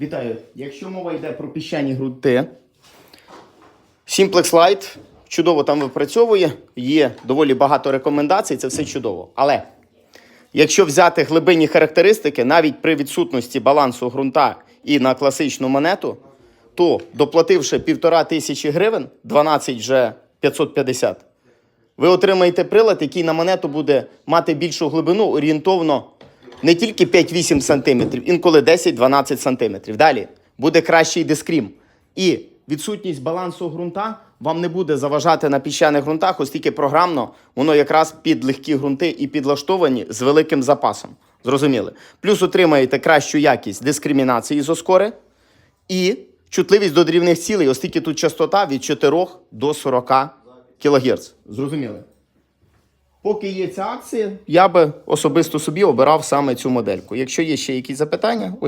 Вітаю. Якщо мова йде про піщані ґрунти, Simplex Light чудово там випрацьовує, є доволі багато рекомендацій, це все чудово. Але якщо взяти глибинні характеристики, навіть при відсутності балансу ґрунта і на класичну монету, то доплативши півтора тисячі гривень, 12 вже 550, ви отримаєте прилад, який на монету буде мати більшу глибину орієнтовно не тільки 5-8 см, інколи 10-12 см. Далі буде кращий дискрім. І відсутність балансу ґрунта вам не буде заважати на піщаних ґрунтах, оскільки програмно воно якраз під легкі ґрунти і підлаштовані з великим запасом. Зрозуміли? Плюс отримаєте кращу якість дискримінації з оскори і чутливість до дрібних цілей, оскільки тут частота від 4 до 40 кГц. Зрозуміли? Поки є ця акція, я би особисто собі обирав саме цю модельку. Якщо є ще якісь запитання, ось.